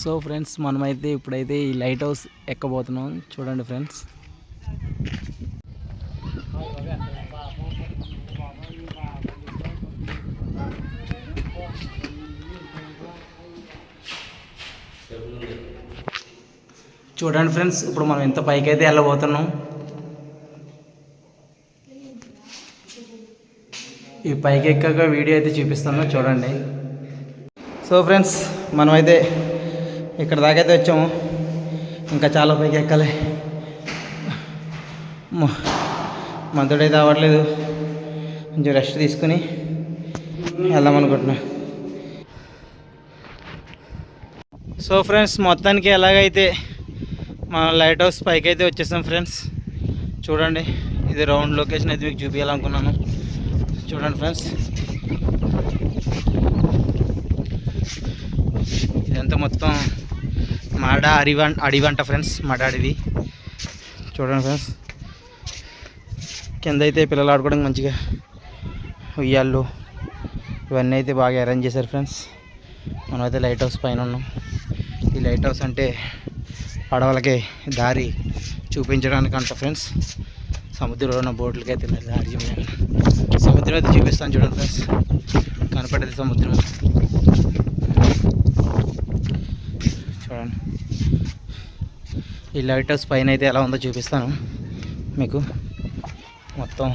So friends మనమైతే ఇప్పుడైతే ఈ లైట్ హౌస్ ఎక్కబోతున్నాం. చూడండి ఫ్రెండ్స్. చూడండి ఫ్రెండ్స్ ఇప్పుడు మనం ఎంత పైకి అయితే వెళ్ళబోతున్నాం. ఈ పైకి ఎక్కాక వీడియో అయితే చూపిస్తాను చూడండి. సో ఫ్రెండ్స్ మనమైతే ఇక్కడ దాకైతే అయితే వచ్చాము. ఇంకా చాలా పైకి ఎక్కాలి. మంతుడైతే అవ్వట్లేదు. కొంచెం రెస్ట్ తీసుకుని వెళ్దాం అనుకుంటున్నా. సో ఫ్రెండ్స్ మొత్తానికి ఎలాగైతే మన లైట్ హౌస్ పైకి అయితే వచ్చేసాం ఫ్రెండ్స్. చూడండి ఇది రౌండ్ లొకేషన్ అయితే మీకు చూపించాలనుకున్నాను చూడండి ఫ్రెండ్స్. ఇదంతా మొత్తం మడ అడివ అడివంట ఫ్రెండ్స్ మడ అడివి. చూడండి ఫ్రెండ్స్ కింద అయితే పిల్లలు ఆడుకోవడానికి మంచిగా ఉయ్యాళ్ళు ఇవన్నీ అయితే బాగా అరేంజ్ చేశారు ఫ్రెండ్స్ మనమైతే లైట్ హౌస్ పైన ఉన్నాం. ఈ లైట్ హౌస్ అంటే పడవలకి దారి చూపించడానికి అంట ఫ్రెండ్స్ సముద్రంలో ఉన్న బోట్లకి అయితే దారి చూపించాలి. సముద్రం అయితే చూపిస్తాను చూడండి ఫ్రెండ్స్ కనపడేది సముద్రం చూడండి ఈ లైట్ హౌస్ పైన అయితే ఎలా ఉందో చూపిస్తాను. మీకు మొత్తం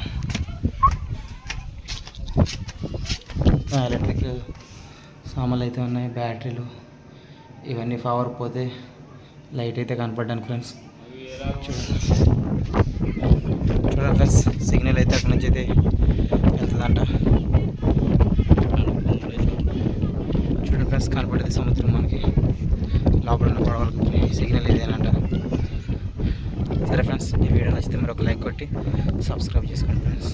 ఎలక్ట్రిక్ సామాన్లు అయితే ఉన్నాయి బ్యాటరీలు ఇవన్నీ పవర్ పోతే లైట్ అయితే కనపడ్డాను ఫ్రెండ్స్. చూడండి చూడండి ఫ్రెండ్స్ సిగ్నల్ అయితే అక్కడి నుంచి అయితే వెళ్తుందంట. చూడండి ఫ్రెండ్స్ కనపడేది సముద్రం మనకి. లోపల ఉన్న పడవలకి సిగ్నల్ అయితే సరే ఫ్రెండ్స్ ఈ వీడియో నచ్చితే మీరు ఒక లైక్ కొట్టి సబ్స్క్రైబ్ చేసుకోండి ఫ్రెండ్స్.